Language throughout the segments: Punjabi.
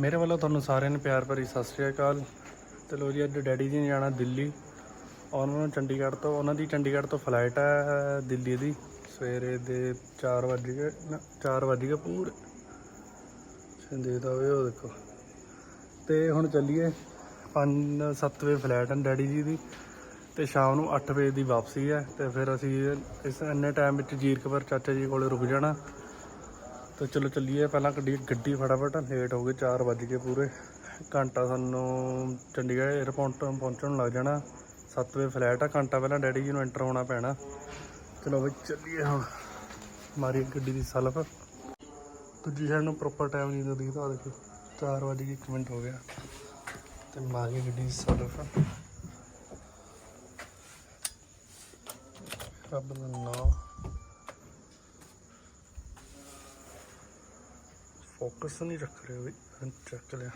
ਮੇਰੇ ਵੱਲੋਂ ਤੁਹਾਨੂੰ ਸਾਰਿਆਂ ਨੂੰ ਪਿਆਰ ਭਰੀ ਸਤਿ ਸ਼੍ਰੀ ਅਕਾਲ। ਤੇ ਲੋ ਜੀ, ਅੱਜ ਡੈਡੀ ਜੀ ਨੇ ਜਾਣਾ ਦਿੱਲੀ। ਉਹਨਾਂ ਨੂੰ ਚੰਡੀਗੜ੍ਹ ਤੋਂ, ਉਹਨਾਂ ਦੀ ਚੰਡੀਗੜ੍ਹ ਤੋਂ ਫਲਾਈਟ ਹੈ ਦਿੱਲੀ ਦੀ। ਸਵੇਰੇ ਦੇ 4 ਵਜੇ ਨਾ 4 ਵਜੇ ਪੂਰੇ। ਦੇਖਦਾ ਹੋਵੇ ਉਹ ਦੇਖੋ। ਤੇ ਹੁਣ ਚੱਲੀਏ 5 7 ਵਜੇ ਫਲਾਈਟ ਹੈ ਡੈਡੀ ਜੀ ਦੀ। ਤੇ ਸ਼ਾਮ ਨੂੰ 8 ਵਜੇ ਦੀ ਵਾਪਸੀ ਹੈ। ਤੇ ਫਿਰ ਅਸੀਂ ਇਸ, ਇੰਨੇ ਟਾਈਮ ਵਿੱਚ ਜੀਰਕਪੁਰ ਚਾਚਾ ਜੀ ਕੋਲੇ ਰੁਕ ਜਾਣਾ। ਤੇ ਚਲੋ ਚੱਲੀਏ, ਪਹਿਲਾਂ ਗੱਡੀ ਗੱਡੀ ਫਟਾਫਟ ਲੇਟ ਹੋ ਗਏ 4 ਵੱਜ ਗਏ ਪੂਰੇ। ਘੰਟਾ ਸਾਨੂੰ ਚੰਡੀਗੜ੍ਹ 에ਅਰਪੋਰਟ ਤੋਂ ਪਹੁੰਚਣ ਲੱਗ ਜਾਣਾ। 7 ਵਜੇ ਫਲਾਈਟ ਆ, ਘੰਟਾ ਪਹਿਲਾਂ ਡੈਡੀ ਜੀ ਨੂੰ ਐਂਟਰ ਹੋਣਾ ਪੈਣਾ। ਚਲੋ ਬਈ ਚੱਲੀਏ ਹੁਣ ਮਾਰੀ ਗੱਡੀ ਦੀ ਸਲਫ। ਦੂਜੀ ਸਾਈਡ ਨੂੰ ਪ੍ਰੋਪਰ ਟਾਈਮ ਨਹੀਂ ਦਿਖਦਾ ਦੇਖੋ 4 ਵਜੇ ਕੇ 1 ਮਿੰਟ ਹੋ ਗਿਆ। ਤੇ ਮਾਰੀ ਗੱਡੀ ਦੀ ਸਲਫ। ਰੱਬ ਦਾ ਨਾਮ। ਫੋਕਸ ਨਹੀਂ ਰੱਖ ਰਿਹਾ ਹੁਣ ਚੱਕ ਲਿਆ।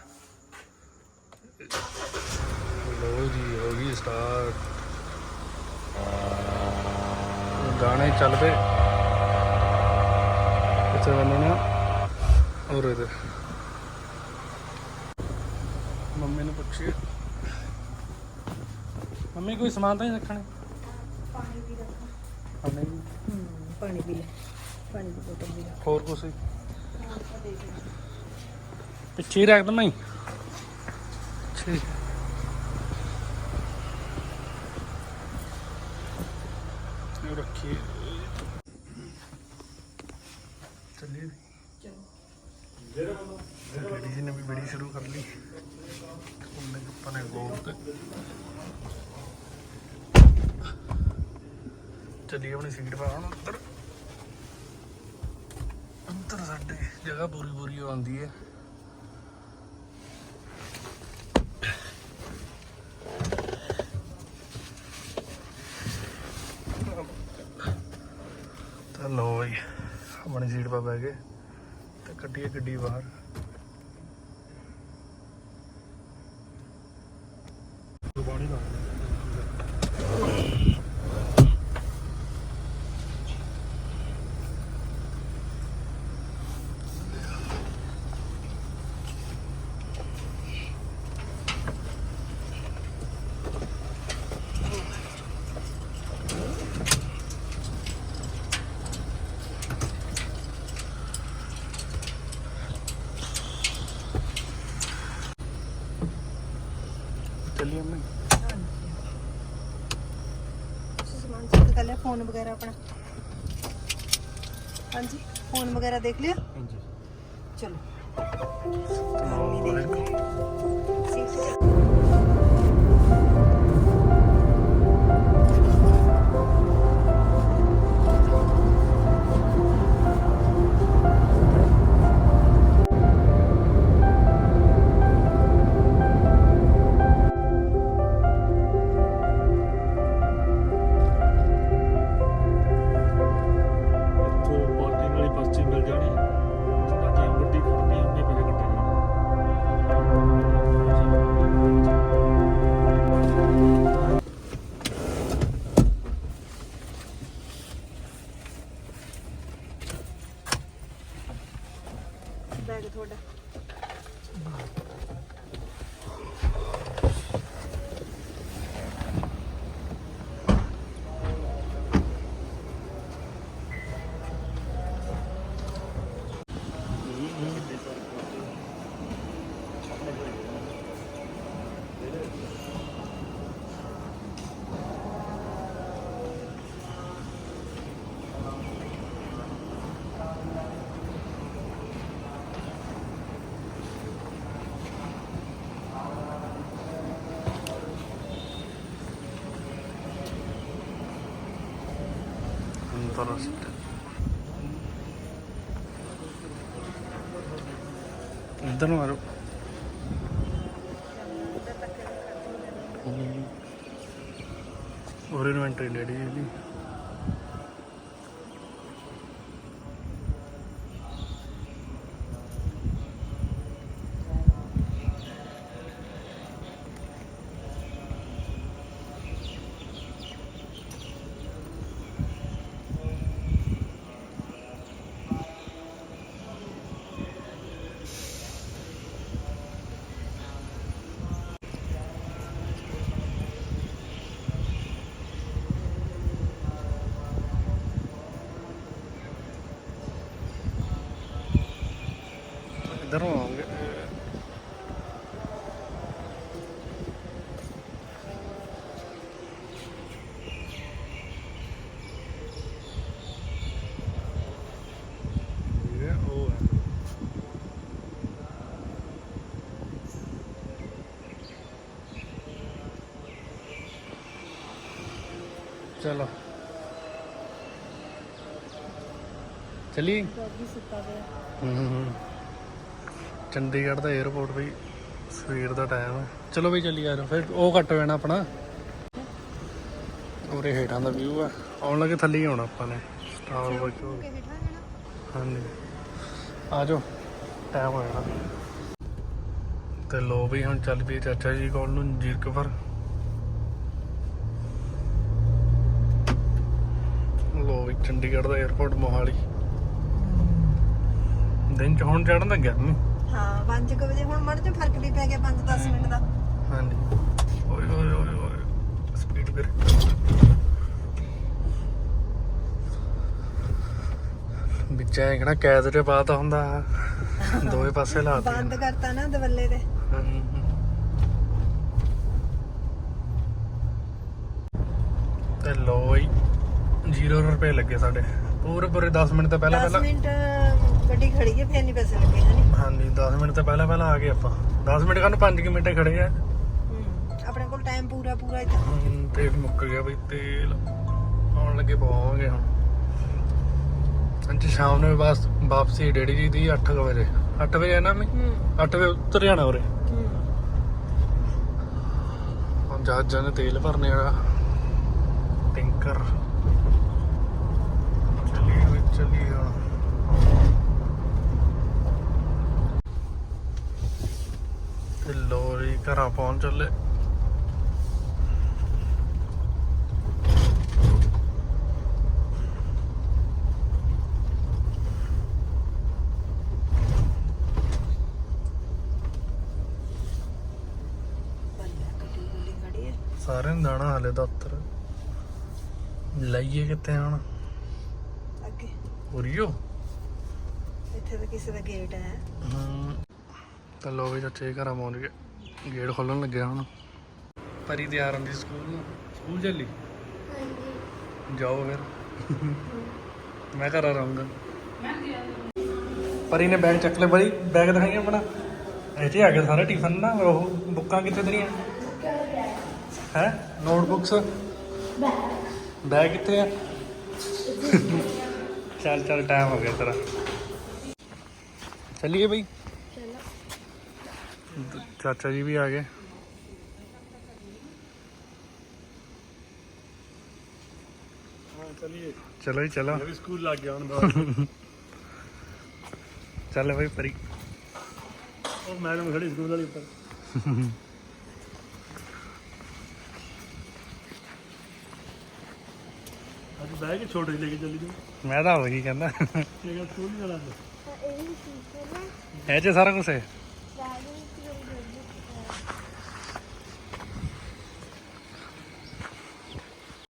ਲੋ ਜੀ ਹੋ ਗਈ ਸਟਾਰਟ ਗਾਣੇ ਚੱਲ ਪਏ ਇੱਥੇ ਮੈਨੂੰ ਨਾ ਹੋਰ ਇਹਦੇ ਮੰਮੀ ਨੂੰ ਪੁੱਛੀ ਮੰਮੀ ਕੋਈ ਸਮਾਨ ਤਾਂ ਨਹੀਂ ਰੱਖਣੇ? ਪਾਣੀ ਵੀ ਰੱਖੋ। ਹਾਂ ਨਹੀਂ ਹੂੰ ਪਾਣੀ ਵੀ ਲੈ ਪਾਣੀ ਦੀ ਬੋਤਲ ਵੀ ਰੱਖ। ਹੋਰ ਲਾਂਗੇ ਪਿੱਛੇ ਹੀ ਰੱਖ ਦਮਾਂ ਠੀਕ। ਇਹ ਰੱਖੀ ਚੱਲੀਏ। ਗੱਡੀ ਨੇ ਵੀ ਬੜੀ ਸ਼ੁਰੂ ਕਰ ਲਈ। ਉਹਨੇ ਆਪਾਂ ਨੇ ਗੋਲ ਤੇ ਚੱਲੀਏ ਆਪਣੀ ਸੀਟ ਪਾ ਹੁਣ ਉੱਧਰ। ਅੰਦਰ ਸਾਡੇ ਜਗ੍ਹਾ ਪੂਰੀ ਪੂਰੀ ਆਉਂਦੀ ਹੈ। ਤਾਂ ਲੋ ਬਈ, ਆਪਣੀ ਸੀਟ 'ਪਾ ਬਹਿ ਗਏ ਤੇ ਕੱਢੀਏ ਗੱਡੀ ਬਾਹਰ ਗੁਰਬਾਣੀ ਲਾ ਤੁਸੀਂ ਸਮਾਨ ਚੈੱਕ ਕਰ ਲਿਆ ਫੋਨ ਵਗੈਰਾ ਆਪਣਾ। ਹਾਂਜੀ ਫੋਨ ਵਗੈਰਾ ਦੇਖ ਲਿਆ? ਹਾਂਜੀ। ਚਲੋ। ਅੰਦਰ ਰਸਤੇ ਇੱਧਰ ਨੂੰ ਮਾਰੋ ਹੋਰ ਇਨਵੈਂਟਰੀ ਚਲੋ। ਚਲੀ ਡੌਗੀ ਸੁੱਤਾ ਪਿਆ। ਹਮ। ਚੰਡੀਗੜ੍ਹ ਦਾ 에어ਪੋਰਟ ਵੀ ਸਵੇਰ ਦਾ ਟਾਈਮ ਹੈ ਚਲੋ ਬਈ ਚੱਲੀ ਯਾਰ ਫਿਰ ਉਹ ਕੱਟ ਪੈਣਾ ਆਪਣਾ। ਉਰੇ ਹੇਠਾਂ ਦਾ ਵਿਊ ਆ। ਆਉਣ ਲੱਗੇ ਥੱਲੇ ਹੀ ਆਉਣਾ ਆਪਾਂ ਨੇ। ਸਟਾਰ ਵਾਚ ਕਿ ਹੇਠਾਂ ਜਾਣਾ? ਹਾਂਜੀ। ਆ ਜਾਓ। ਟਾਈਮ ਹੋ ਜਾਣਾ। ਤੇ ਲੋ ਵੀ ਹੁਣ ਚੱਲ ਪਈ ਚਾਚਾ ਜੀ ਕੋਲ ਨੂੰ ਜੀਰਕਪੁਰ ਲੋ ਵੀ ਚੰਡੀਗੜ੍ਹ ਦਾ 에어ਪੋਰਟ ਮੋਹਾਲੀ। ਦਿਨ ਚ ਹੁਣ ਚੜਨ ਲੱਗਿਆ ਨੂੰ ਹਾਂ 5 ਵਜੇ ਹੁਣ ਮੜ ਚ ਫ਼ਰਕ ਵੀ ਪੈ ਗਿਆ 5-10 ਮਿੰਟ ਦਾ। ਹਾਂਜੀ। ਓਏ ਓਏ ਓਏ ਓਏ ਸਪੀਡ ਫਿਰ। ਵਿੱਚ ਐ ਕਿਹੜਾ ਕੈਦ ਤੇ ਪਾਤਾ ਹੁੰਦਾ। ਦੋਵੇਂ ਪਾਸੇ ਲਾਤੇ ਬੰਦ ਕਰਤਾ ਨਾ ਦਵੱਲੇ ਦੇ ਤੇ ਲੋ ਬਈ। 0 ਰੁਪਏ ਲੱਗੇ ਸਾਡੇ। ਪੂਰੇ ਪੂਰੇ 10 ਮਿੰਟ ਤੋਂ ਪਹਿਲਾਂ 10 ਪਹਿਲਾਂ ਮਿੰਟ ਗੱਡੀ ਖੜੀ ਹੈ ਫੇਰ ਨਹੀਂ ਪੈਸੇ ਲੱਗੇ ਹਨੀ ਹਾਂਜੀ 10 ਮਿੰਟ ਤੋਂ ਪਹਿਲਾਂ ਪਹਿਲਾਂ ਆ ਗਏ ਆਪਾਂ। 10 ਮਿੰਟ ਕਾਹਨੂੰ 5 ਮਿੰਟ ਹੀ ਖੜੇ ਆ। ਆਪਣੇ ਕੋਲ ਟਾਈਮ ਪੂਰਾ ਪੂਰਾ ਹੀ ਤਾਂ ਹੁਣ ਤੇਲ ਮੁੱਕ ਗਿਆ ਬਈ ਤੇਲ। ਆਉਣ ਲੱਗੇ ਪਾਵਾਂਗੇ ਹੁਣ। ਅੱਜ ਸ਼ਾਮ ਨੂੰ ਬਸ ਵਾਪਸੀ ਡੈਡੀ ਜੀ ਦੀ 8 ਵਜੇ। 8 ਵਜੇ ਆਣਾ ਮੈਂ ਹੂੰ। 8 ਵਜੇ ਉੱਤਰ ਜਾਣਾ ਉਰੇ। ਹੂੰ। ਹੁਣ ਜਹਾਜ਼ਾਂ ਨੇ ਤੇਲ ਭਰਨੇ ਵਾਲਾ। ਟੈਂਕਰ ਚੱਲੀਏ ਵੀ ਚੱਲੀਏ ਹੁਣ। ਤੇ ਲੋਰੀ ਘਰਾਂ ਪਹੁੰਚ ਚੱਲੇ। ਸਾਰੇ ਗੱਡੀ ਗੁੱਲੀ ਖੜੀ ਜਾਣਾ ਦਫ਼ਤਰ ਲਾਈਏ ਕਿੱਥੇ ਹੁਣ? ਅੱਗੇ। ਉਰੀਓ। ਇੱਥੇ ਤਾਂ ਕਿਸੇ ਦਾ ਗੇਟ ਹੈ। ਹਮ ਤਾਂ ਲੋ ਵੀ ਚਾਚੇ ਦੇ ਘਰਾਂ ਪਹੁੰਚ ਗਏ ਗੇਟ ਖੋਲਣ ਲੱਗਿਆ ਹੁਣ। ਪਰੀ ਤਿਆਰ ਹੁੰਦੀ ਸਕੂਲ ਨੂੰ। ਸਕੂਲ ਚੱਲੀ? ਜਾਓ ਫਿਰ। ਮੈਂ ਘਰ ਰਹੂੰਗਾ। ਪਰੀ ਨੇ ਬੈਗ ਚੱਕ ਲਿਆ ਬੜੀ ਬੈਗ ਦਿਖਾਈ ਆਪਣਾ। ਇੱਥੇ ਆ ਗਿਆ ਸਾਰਾ ਟਿਫਨ ਨਾ ਉਹ ਬੁੱਕਾਂ ਕਿੱਥੇ ਤੇਰੀਆਂ? ਹੈ? ਨੋਟਬੁੱਕਸ ਬੈਗ ਕਿੱਥੇ ਆ? ਚੱਲ ਚੱਲ ਟਾਈਮ ਹੋ ਗਿਆ ਤੇਰਾ ਚੱਲੀਏ ਬਈ ਚਾਚਾ ਜੀ ਵੀ ਆ ਗਏ ਹਾਂ ਚਲਿਏ ਚਲੋ ਜੀ ਚਲੋ ਮੈਂ ਵੀ ਸਕੂਲ ਲੱਗ ਗਿਆ ਹੁਣ ਬਾਹਰ ਚੱਲ ਬਈ ਉਹ ਛੋਟੇ ਲੈ ਕੇ ਚੱਲੀ ਤੂੰ ਮੈਂ ਤਾਂ ਹੋ ਗਈ ਕਹਿੰਦਾ। ਇਹ ਗੱਲ ਸਕੂਲ ਨਹੀਂ ਜਾਣਾ ਇਹ ਚ ਸਾਰਾ ਕੁਝ ਹੈ।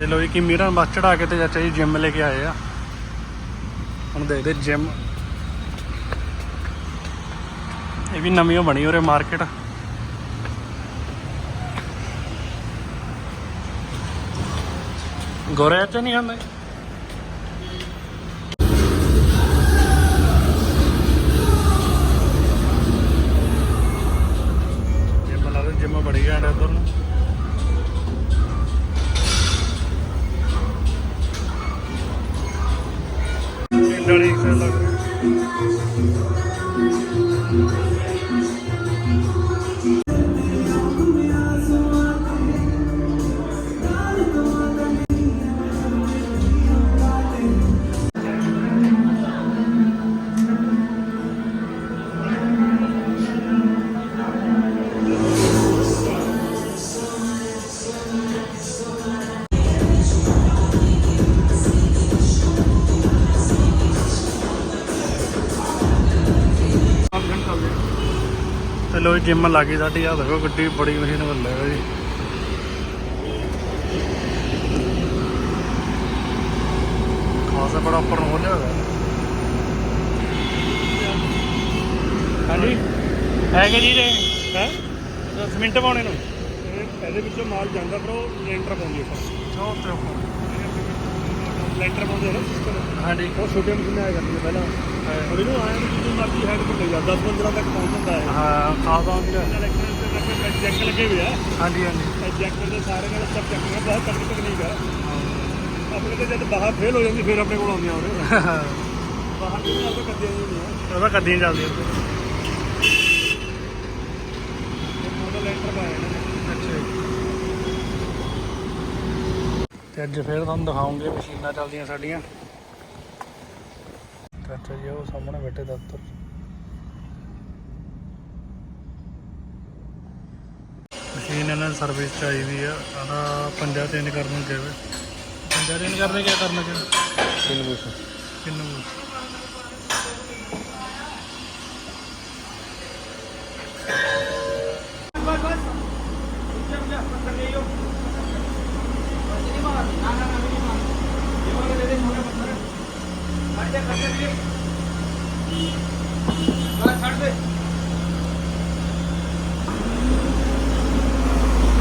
ਚਲੋ ਜੀ ਕਿ ਮੀਰਾਂ ਬੱਸ ਚੜਾ ਕੇ ਤੇ ਚਾਚਾ ਜੀ ਜਿਮ ਲੈ ਕੇ ਆਏ ਆ। ਹੁਣ ਦੇਖਦੇ ਜਿਮ ਇਹ ਵੀ ਨਵੀਂ ਬਣੀ ਉਰੇ ਮਾਰਕੀਟ ਗੋਰੇ ਚ ਨਹੀਂ ਆਉਂਦੇ ਜਿਮ ਲੱਗੀ ਸਾਡੀ ਆ ਦੇਖੋ ਗੱਡੀ ਬੜੀ ਮਸ਼ੀਨ ਵੱਲੇ ਹੈ ਜੀ। ਖਾਸਾ ਬੜਾ ਉੱਪਰ ਨੂੰ ਖੋਲਿਆ ਹੋਇਆ। ਹਾਂਜੀ। ਹੈਗੇ ਜੀ ਦੇ ਹੈ? ਸਿਮਿੰਟ ਪਾਉਣੇ ਨੂੰ? ਇਹਦੇ ਵਿੱਚੋਂ ਮਾਲ ਜਾਂਦਾ ਪਰ ਉਹ ਲੈਂਟਰ ਪਾਉਂਦੀ ਹੈ ਚੌਕ ਤੇ ਉੱਪਰ। ਲੈਂਟਰ ਪਾਉਂਦੇ ਨੇ ਸਿਸਟਮ? ਹਾਂਜੀ। ਉਹ ਛੋਟੀਆਂ ਮਸ਼ੀਨਾਂ ਆਇਆ ਕਰਦੀਆਂ ਪਹਿਲਾਂ। ਹੁਣ ਇਹਨੂੰ ਆਇਆ ਨੂੰ ਜਿੰਨੀ ਮਰਜ਼ੀ ਹੈਡ ਪਰ ਲੈ ਜਾ 10 15 ਤੱਕ ਪਹੁੰਚ ਜਾਂਦਾ ਹੈ ਹਾਂ ਖਾਸ ਆਉਂਦੀ ਹੈ ਜੈਕ ਲੱਗੇ ਹੋਏ ਆ। ਹਾਂਜੀ ਹਾਂਜੀ। ਜੈਕ ਦੇ ਸਾਰੇ ਨਾਲ ਸਭ ਚੱਕ ਰਹੇ ਬਹੁਤ ਤਕੜੀ ਤਕਨੀਕ ਹੈ। ਆਪਣੇ ਤੇ ਜਦ ਬਾਹਰ ਫੇਲ ਹੋ ਜਾਂਦੀ ਫਿਰ ਆਪਣੇ ਕੋਲ ਆਉਂਦੀਆਂ ਬਾਹਰ ਕਿੰਨੇ ਆਪੇ ਕੱਢੀਆਂ ਨਹੀਂ ਉਹਦਾ ਕੱਦੀਆਂ ਚੱਲਦੀਆਂ। ਮੋਡਲ ਲੈਂਟਰ ਪਾਇਆ ਇਹਨਾਂ ਨੇ ਅੱਛਾ ਤੇ ਅੱਜ ਫਿਰ ਤੁਹਾਨੂੰ ਦਿਖਾਉਂਗੇ ਮਸ਼ੀਨਾਂ ਚੱਲਦੀਆਂ ਸਾਡੀਆਂ। ਚਾਚਾ ਜੀ ਉਹ ਸਾਹਮਣੇ ਬੈਠੇ ਦਫ਼ਤਰ। ਮਸ਼ੀਨ ਇਹਨਾਂ ਨੂੰ ਸਰਵਿਸ ਚਾਹੀਦੀ ਆ। ਆਦਾ ਪੰਜਾ ਚੇਂਜ ਕਰਨ ਨੂੰ ਕਿਹਾ ਪੰਜਾ ਚੇਂਜ ਕਰਨੇ ਕੀ ਕਰਨਾ ਚਾਹੀਦਾ ਬੁਸ਼ ਕਿੰਨੂੰ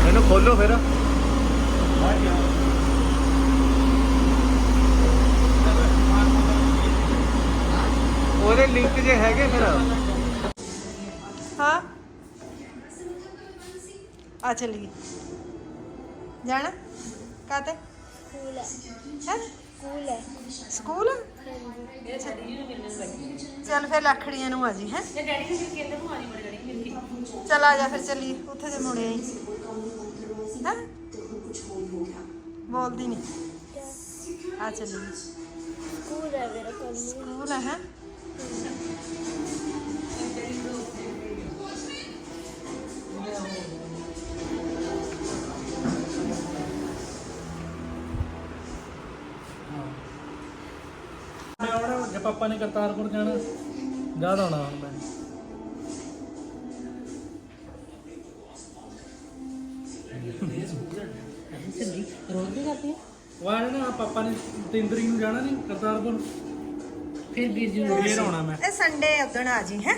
ਇਹਨੂੰ ਖੋਲੋ ਫਿਰ। ਉਹਦੇ ਲਿੰਕ ਜੇ ਹੈਗੇ ਫਿਰ। ਹਾਂ। ਆ ਚੱਲੀਏ ਜਾਣਾ? ਕਾਤੇ ਸਕੂਲ ਹੈ। ਹੈ? ਸਕੂਲ ਹੈ। ਸਕੂਲ? ਚੱਲ ਫਿਰ ਲੱਖੜੀਆਂ ਨੂੰ ਆ ਜੀ ਹੈ? ਚੱਲ ਆ ਜਾ ਫਿਰ ਚੱਲੀਏ ਉੱਥੇ ਜੇ ਮੁੜੇ ਆਈ। ਹੈ? ਬੋਲਦੀ ਨਹੀਂ ਆ ਚੱਲੀਏ ਸਕੂਲ ਹੈ ਮੇਰਾ ਕੋਲ ਸਕੂਲ ਹੈ? ਨੇ ਕਰਤਾਰਪੁਰ ਜਾਣਾ ਜਦ ਆਉਣਾ ਹੁਣ ਮੈਂ ਆ ਜਾਣਾ ਪਾਪਾ ਨੇ ਤਰੀਕ ਨੂੰ ਜਾਣਾ ਨਹੀਂ ਕਰਤਾਰਪੁਰ ਫਿਰ ਵੀਰ ਜੀ ਨੂੰ ਫੇਰ ਆਉਣਾ ਮੈਂ ਇਹ ਸੰਡੇ ਉਦਣ ਆ ਜੀ ਹੈ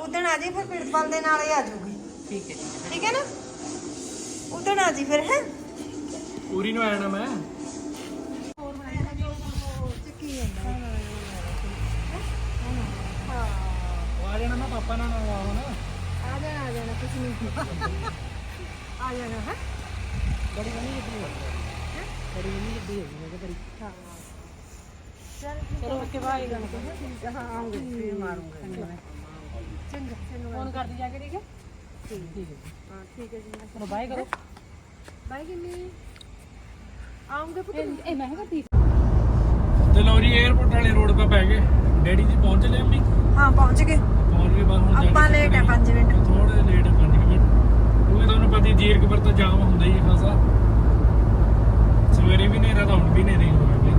ਉਦਣ ਆ ਜੀ ਫਿਰ ਪ੍ਰਿੰਸੀਪਲ ਦੇ ਨਾਲ ਹੀ ਆ ਜਾਊਗੀ ਠੀਕ ਹੈ ਠੀਕ ਹੈ ਨਾ ਉਦਣ ਆ ਜੀ ਫਿਰ ਹੈ ਪੂਰੀ ਨੂੰ ਆ ਜਾਣਾ ਮੈਂ ਉਹ ਆ ਜਾਣਾ ਮੈਂ ਪਾਪਾ ਨਾਲ ਆਉਣਾ ਆ ਜਾਣਾ ਆ ਜਾਣਾ ਕੁਝ ਨਹੀਂ। ਆ ਜਾਣਾ ਹੈ? ਬੜੀ ਬਣੀ ਗੱਡੀ ਹੈ? ਬੜੀ ਬਣੀ ਗੱਡੀ ਹੈ ਮੈਂ ਬੜੀ। ਹਾਂ। ਚਲੋ ਕੇ ਬਾਈ ਗਣ ਕੇ ਹਾਂ ਆਉਂਗੇ ਫਿਰ ਮਾਰੂੰਗਾ ਚੰਗਾ ਚੰਗਾ। ਫੋਨ ਕਰ ਦੀ ਜਾ ਕੇ ਠੀਕ ਹੈ ਠੀਕ ਹੈ ਹਾਂ ਠੀਕ ਹੈ ਜੀ ਚਲੋ ਬਾਈ ਕਰੋ। ਬਾਈ ਕਿੰਨੀ? ਆਉਂਗੇ ਪੁੱਤ। ਇਹ ਮੈਂ ਕਰਦੀ। ਤੇ ਲੋ ਜੀ 에어ਪੋਰਟ ਵਾਲੇ ਰੋਡ 'ਤੇ ਪੈ ਗਏ। ਡੈਡੀ ਜੀ ਪਹੁੰਚ ਲਏ ਅੰਮੀ? ਹਾਂ ਪਹੁੰਚ ਗਏ। ਪਹੁੰਚ ਗਏ ਬਸ ਹੁਣ ਆਪਾਂ ਲੇਟ ਹੈ 5 ਮਿੰਟ। ਥੋੜੇ ਲੇਟ 5 ਮਿੰਟ। ਕਿਉਂਕਿ ਤੁਹਾਨੂੰ ਪਤਾ ਹੀ ਜੀਰਕਪੁਰ ਤਾਂ ਜਾਮ ਹੁੰਦਾ ਹੀ ਹੈ ਖਾਸਾ। ਸਵੇਰੇ ਵੀ ਹਨੇਰਾ ਤਾਂ ਹੁਣ ਵੀ ਹਨੇਰਾ ਹੀ ਹੋਇਆ ਬਈ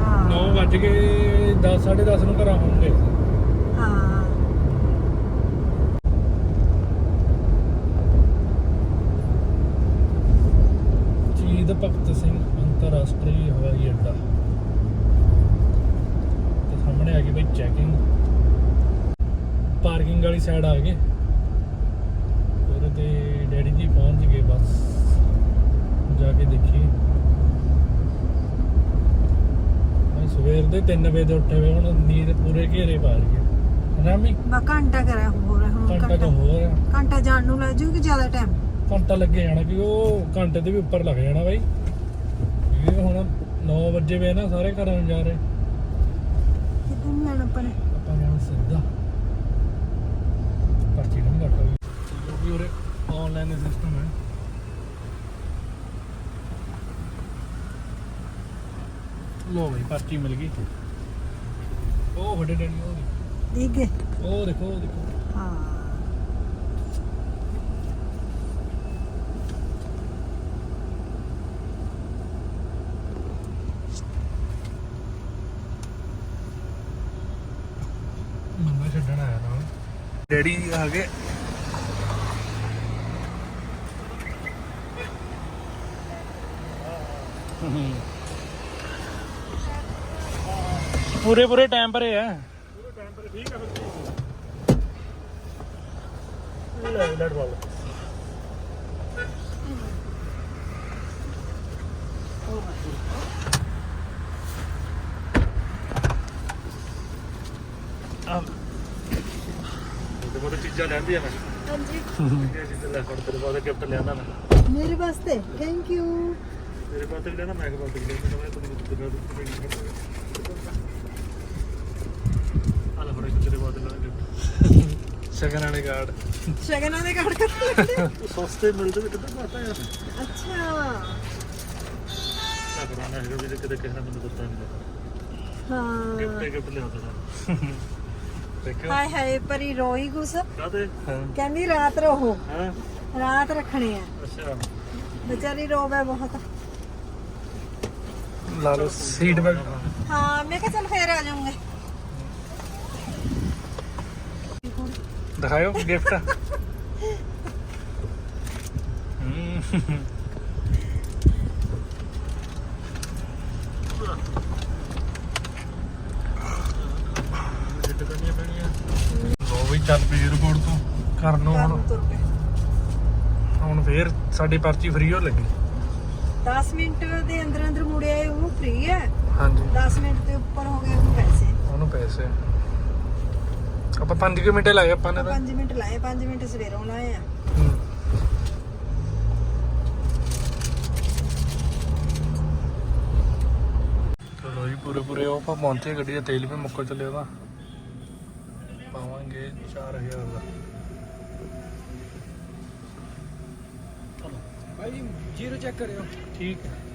ਹਾਂ। 9 ਵੱਜ ਗਏ 10 10:30 ਨੂੰ ਘਰਾਂ ਹੋਣਗੇ ਹਾਂ। ਸ਼ਹੀਦ ਭਗਤ ਸਿੰਘ ਅੰਤਰਰਾਸ਼ਟਰੀ ਹਵਾਈ ਅੱਡਾ। ਤੇ ਸਾਹਮਣੇ ਆ ਗਈ ਬਈ ਚੈਕਿੰਗ ਪਾਰਕਿੰਗ ਵਾਲੀ ਸਾਈਡ ਆ ਗਏ। ਉਹਦੇ ਤੇ ਡੈਡੀ ਜੀ ਪਹੁੰਚ ਗਏ ਬਸ। ਜਾ ਕੇ ਦੇਖੀ ਮੈਂ ਸਵੇਰ ਦੇ 3 ਵਜੇ ਉੱਠੇ ਹੋਏ ਹੁਣ ਨੀਂਦ ਪੂਰੇ ਘੇਰੇ ਪਾ ਰਹੀ ਹੈ। ਰਾਮੀ ਬਾ ਘੰਟਾ ਕਰਿਆ ਹੈ ਹੁਣ ਘੰਟਾ ਤਾਂ ਹੋਰ ਆ। ਘੰਟਾ ਜਾਣ ਨੂੰ ਲੱਗ ਜੂਗੀ ਜ਼ਿਆਦਾ ਟਾਈਮ ਘੰਟਾ ਲੱਗੇ ਜਾਣਾ ਕਿ ਉਹ ਘੰਟੇ ਦੇ ਵੀ ਉੱਪਰ ਲੱਗ ਜਾਣਾ ਬਾਈ। ਇਹ ਹੁਣ 9 ਵਜੇ ਵੇ ਨਾ ਸਾਰੇ ਘਰਾਂ ਨੂੰ ਜਾ ਰਹੇ। ਕਿੱਦਾਂ ਨੂੰ ਜਾਣਾ ਆਪਾਂ ਨੇ ਆਪਾਂ ਜਾਣਾ ਸਿੱਧਾ ਪਰਚੀ ਨਹੀਂ ਕੱਟ ਹੋਈ ਕਿਉਂਕਿ ਉਰੇ ਆਨਲਾਈਨ ਸਿਸਟਮ ਹੈ। ਲੋ ਬਈ ਪਰਚੀ ਮਿਲ ਗਈ। ਉਹ ਵੱਡੇ ਡੈਡੀ ਉਹ। ਠੀਕ ਹੈ ਉਹ ਦੇਖੋ ਉਹ ਦੇਖੋ। ਹਾਂ। ਮੰਮਾ ਛੱਡਣ ਆਇਆ ਨਾਲ ਡੈਡੀ ਆ ਗਏ। ਪੂਰੇ ਪੂਰੇ ਟਾਈਮ ਪਰ ਆ ਟਾਈਮ ਪਰ ਠੀਕ ਹੈ। ਫਿਰ ਲੈ ਲੈਟ ਵਾਲ ਆ ਤੇ ਬਹੁਤ ਚੀਜ਼ਾਂ ਲੈਂਦੀ ਆ ਮੈਂ ਹਾਂਜੀ। ਇਹ ਚੀਜ਼ਾਂ ਲੈ ਫੜ ਤੇਰੇ ਬਾਅਦ ਗਿਫਟ ਲਿਆਂਦਾ ਮੈਂ। ਮੇਰੇ ਵਾਸਤੇ ਥੈਂਕ ਯੂ ਤੇਰੇ ਬਾਅਦ ਵੀ ਲੈਣਾ ਮੈਂ ਕੇ ਬਾਅਦ ਵੀ ਲੈਣਾ ਮੈਂ ਤੁਹਾਨੂੰ ਕੁਝ ਦਿਨਾਂ ਤੋਂ ਆਲਾ ਫੜ ਕੇ ਤੇਰੇ ਬਾਅਦ ਲੈਣਾ ਗਿਫਟ ਸ਼ਗਨ ਵਾਲੇ ਕਾਰਡ ਸ਼ਗਨਾਂ ਦੇ ਕਾਰਡ ਕੱਟ ਸਸਤੇ ਮਿਲਦੇ ਵੀ ਕਿੱਦਾਂ ਪਤਾ ਯਾਰ? ਅੱਛਾ। ਨਾ ਕਰਾਣਾ ਹੈਗਾ ਵੀ ਜੇ ਕਿਤੇ ਕਿਸੇ ਨੇ ਮੈਨੂੰ ਦਿੱਤਾ ਨਹੀਂ ਹਾਂ। ਗਿਫਟ ਗਿਫਟ ਲਿਆਉਂਦਾ ਸਾਨੂੰ ਦੇਖਿਓ। ਹਾਏ ਹਾਏ ਪਰੀ ਰੋਈ ਗੁੱਸ ਕਾਹਦੇ? ਰਾਤ ਰਹੋ। ਹਾਂ? ਰਾਤ ਰੱਖਣੇ ਆ ਅੱਛਾ। ਵਿਚਾਰੀ ਰੋਵੇ ਬਹੁਤ। ਲਾ ਲਓ ਸੀਟ ਬੈਲਟ ਹਾਂ ਮੈਂ ਕਿਹਾ ਚੱਲ ਫੇਰ ਆ ਜਾਊਂਗੇ। ਦਿਖਾਓ ਗਿਫਟ ਵੀ ਚੱਲ ਪਈ ਰਿਪੋਰਟ ਤੋਂ। ਕਰਨ ਹੁਣ। ਤੁਰ ਹੁਣ ਫੇਰ ਸਾਡੀ ਪਰਚੀ ਫ੍ਰੀ ਹੋ ਲੱਗੀ। 10 ਮਿੰਟ ਦੇ ਅੰਦਰ ਅੰਦਰ ਮੁੜਿਆ ਉਹਨੂੰ ਫ੍ਰੀ ਹੈ। ਹਾਂਜੀ। 10 ਮਿੰਟ ਦੇ ਉੱਪਰ ਹੋ ਗਏ ਉਹਨੂੰ ਪੈਸੇ। ਉਹਨੂੰ ਪੈਸੇ। ਆਪਾਂ 5 ਮਿੰਟ ਲਾਏ ਆਪਾਂ ਨੇ ਤਾਂ। 5 ਮਿੰਟ ਲਾਏ 5 ਮਿੰਟ ਸਵੇਰੋਂ ਲਾਏ ਆ। ਹੂੰ। ਚਲੋ ਜੀ ਪੂਰੇ ਪੂਰੇ ਉਹ ਆਪਾਂ ਪਹੁੰਚੇ ਗੱਡੀ ਦਾ ਤੇਲ ਵੀ ਮੁੱਕ ਚੱਲਿਆ ਉਹਦਾ ਪਾਵਾਂਗੇ 4000 ਦਾ। ਜੀਰੋ ਚੈੱਕ ਕਰਿਓ। ਠੀਕ ਹੈ।